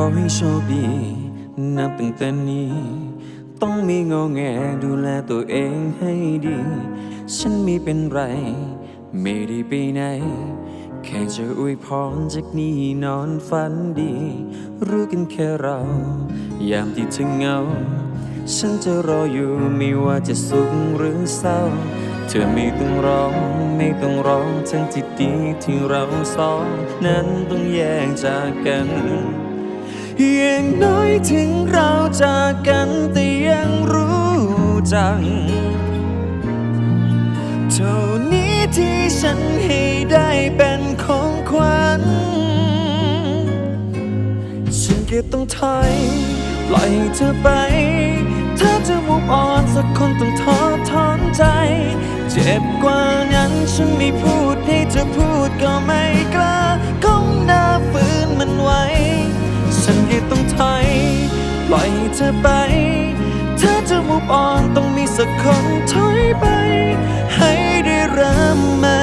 อให้โชคดี นับตั้งแต่นี้ ต้องมีงอแงดูแลตัวเองให้ดี ฉันไม่เป็นไร ไม่ได้ไปไหน แค่จะอวยพรจากนี้นอนฝันดี รู้กันแค่เรา ยามที่เธอเหงา ฉันจะรออยู่ไม่ว่าจะสุขหรือเศร้า เธอไม่ต้องร้องไม่ต้องร้องทั้งที่ดีที่เราสอง นั้นต้องแยกจากกัน อย่างน้อยถึงเราจากกันแต่ยังรู้จัก เท่านี้ที่ฉันให้ได้เป็นของขวัญ ฉันแค่ต้องถอยปล่อยให้เธอไปถ้าจะมุกอ่อนสักคนต้องท้อถอนใจ เจ็บกว่านั้นฉันไม่พูดให้เธอพูดก็ไม่กล้า เธอไป ถ้าจะมุกอ่อนต้องมีสักคนถอยไป ให้ได้เริ่มใหม่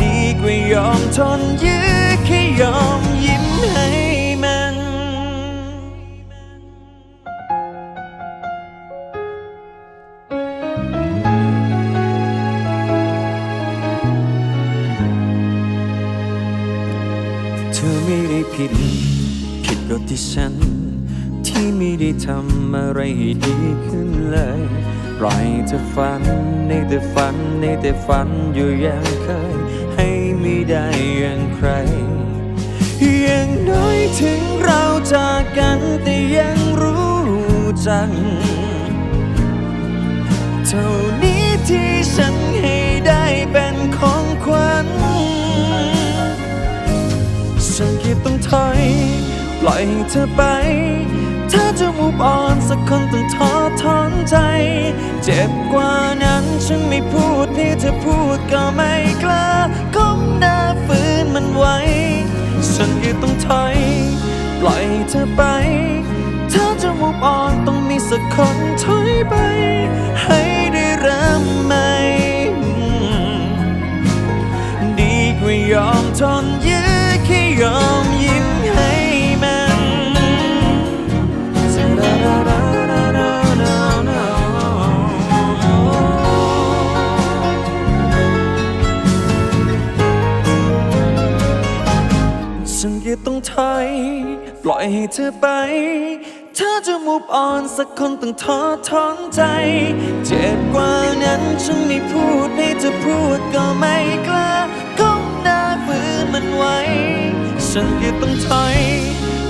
ดีกว่ายอมทนยื้อแค่ยอมยิ้มให้มันเธอไม่ได้ผิด ผิดก็ที่ฉัน ที่ไม่ได้ทำอะไรให้ดีขึ้นเลยปล่อยเธอฝันในแต่ฝันในแต่ฝันอยู่อย่างเคย ให้ไม่ได้อย่างใครอย่างน้อยถึงเราจากกันแต่ยังรู้จัก เท่านี้ที่ฉันให้ได้เป็น ล่อยเธอไป ถ้าจะมุกอ่อนสักคนต้องท้อถอนใจ เจ็บกว่านั้นฉันไม่พูดให้เธอพูดก็ไม่กล้าก้มหน้าฝืนมันไว้ ฉันแค่ต้องถอย ปล่อยเธอไป ถ้าจะมุกอ่อนต้องมีสักคนถอยไป ให้ได้เริ่มใหม่ดีกว่ายอมทนยื ถอยปล่อยให้เธอไปถ้าจะมุบอ่อนสักคนต้องท้อถอนใจ เจ็บกว่านั้นฉันไม่พูดให้เธอพูดก็ไม่กล้าก้มหน้าฝืนมันไว้ ฉันแค่ต้องถอย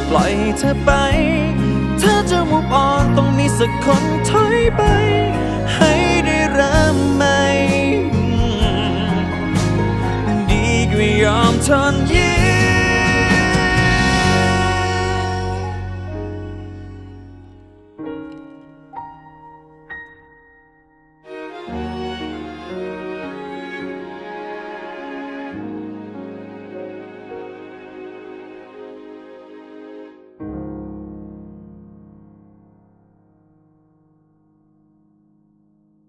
ปล่อยให้เธอไปถ้าจะมุบอ่อนต้องมีสักคนถอยไป ให้ได้เริ่มใหม่ดีกว่ายอมทนย